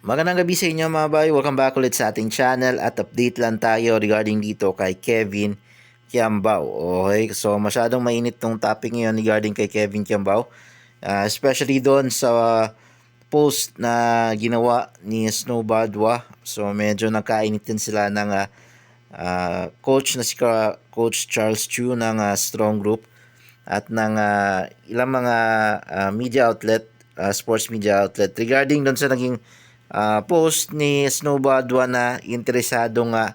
Magandang gabi sa inyo mga bay. Welcome back ulit sa ating channel at update lang tayo regarding dito kay Kevin Kiambao. Okay, so masyadong mainit tong topic ngayon regarding kay Kevin Kiambao. Ah, especially doon sa post na ginawa ni Snow Badwa. So medyo nagkainitin sila ng ah, coach na si Coach Charles Chu ng ah, Strong Group at ng ah, ilang mga ah, media outlet, ah, sports media outlet regarding doon sa naging ah, post ni Snow Badwa na interesado nga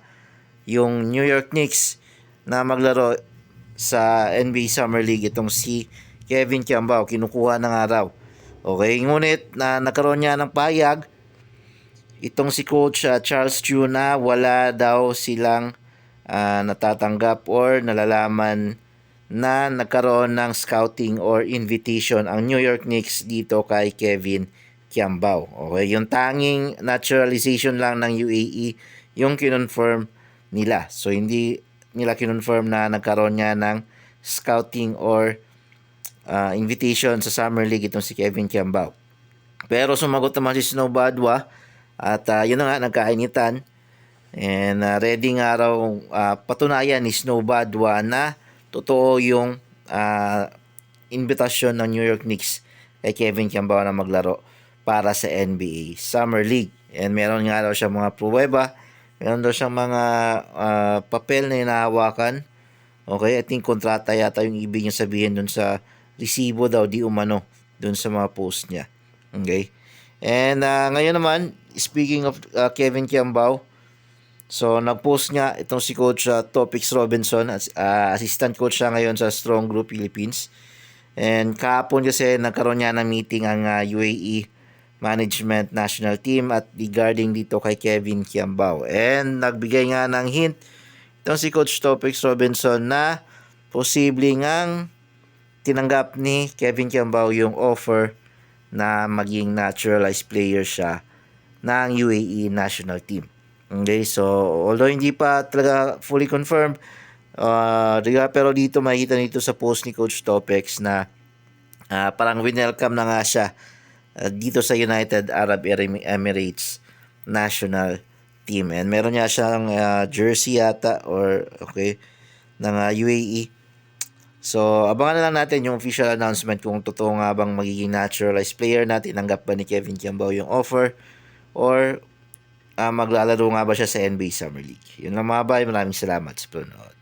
yung New York Knicks na maglaro sa NBA Summer League itong si Kevin Kiambao kinukuha ng araw. Okay, ngunit na nagkaroon niya ng payag itong si Coach ah, Charles Chu na wala daw silang ah, natatanggap or nalalaman na nagkaroon ng scouting or invitation ang New York Knicks dito kay Kevin Kiambao. Okay, yung tanging naturalization lang ng UAE yung kinonfirm nila. So hindi nila kinonfirm na nagkaroon niya ng scouting or ah, invitation sa Summer League itong si Kevin Kiambao. Pero sumagot naman si Snow Badwa at ah, yun na nga nagkainitan. And ah, ready nga raw ah, patunayan ni Snow Badwa na totoo yung ah, invitation ng New York Knicks kay Kevin Kiambao na maglaro para sa NBA Summer League. And meron nga raw siya mga pruweba, meron daw siyang mga ah, papel na hinahawakan. Okay, I think kontrata yata yung ibig niya sabihin dun sa resibo daw di umano dun sa mga post niya. Okay? And ah, ngayon naman, speaking of ah, Kevin Kiambao, so nag-post nga itong si Coach ah, Topix Robinson, as, ah, assistant coach siya ngayon sa Strong Group Philippines. And kahapon kasi nagkaroon niya ng meeting ang ah, UAE Management National Team at regarding dito kay Kevin Kiambao. And nagbigay nga ng hint itong si Coach Topix Robinson na posible ngang tinanggap ni Kevin Kiambao yung offer na maging naturalized player siya ng UAE national team. Okay, so although hindi pa talaga fully confirmed, uh, pero dito makikita nito sa post ni Coach Topex na ah, parang winelcome na nga siya ah, dito sa United Arab Emirates national team. And meron niya siyang ah, jersey yata or okay ng ah, UAE. So, abangan na lang natin yung official announcement kung totoo nga bang magiging naturalized player na tinanggap ba ni Kevin Kiambao yung offer or ah, maglalaro nga ba siya sa NBA Summer League. Yun lang mga bay. Maraming salamat sa panonood.